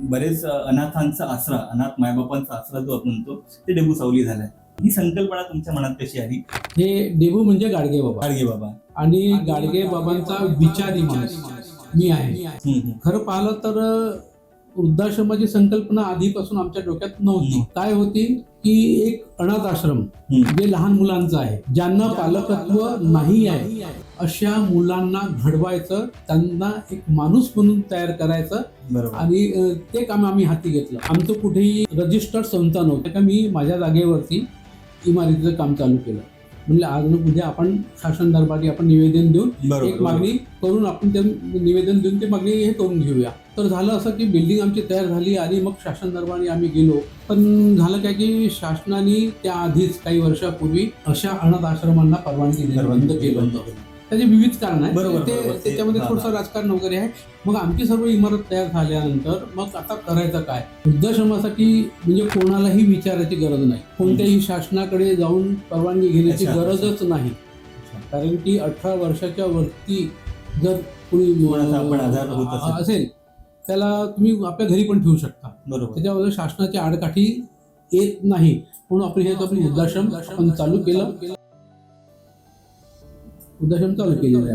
बरेच अनाथांचा आसरा अनाथ मायबापांचा आसरा जो आपण म्हणतो ते डेबू सावली झालाय. ही संकल्पना तुमच्या मनात कशी आली? हे देबू म्हणजे गाडगे बाबा. गाडगे बाबा. आणि गाडगे बाबांचा विचारी माणूस मी आहे. हम्म, हम्म. खरं पाहिलं तर वृद्धाश्रमाची संकल्पना आधीपासून आमच्या डोक्यात नव्हती. काय होती? की एक अनाथ आश्रम. जे लहान मुलांचं आहे ज्यांना पालकत्व नाही आहे अशा मुलांना घडवायचं त्यांना एक माणूस म्हणून तयार करायचं बरोबर. आणि ते काम आम्ही हाती घेतलं. आमचं कुठेही रजिस्टर्ड संस्था नव्हतं का मी माझ्या जागेवरती इमारतीचं काम चालू केलं. म्हणजे आज न उद्या आपण शासन दरबारी आपण निवेदन देऊन एक मागणी करून आपण ते निवेदन देऊन ते मागणी हे करून घेऊया. तर झालं असं की बिल्डिंग आमची तयार झाली आणि मग शासन दरबारी आम्ही गेलो. पण झालं काय की शासनाने त्या आधीच काही वर्षापूर्वी अशा अनाथ आश्रमांना परवानगी बंद केलं होतं. त्याचे विविध कारण आहे बरोबर, ते- त्याच्यामध्ये हा, थोडंसं हा. राजकारण वगैरे आहे. मग आमची सर्व इमारत तयार झाल्यानंतर मग आता करायचं काय? वृद्धाश्रमासाठी म्हणजे कोणालाही विचारायची गरज नाही. कोणत्याही शासनाकडे जाऊन परवानगी घेण्याची गरजच नाही. कारण की अठरा वर्षाच्या वरती जर कोणी असेल. त्याला तुम्ही आपल्या घरी पण ठेवू शकता. बरोबर. त्याच्यावर शासनाची आडकाठी येत नाही. म्हणून आपण हे आपण वृद्धाश्रम आपण चालू केलं. वृद्धाश्रम चालू केलेलं आहे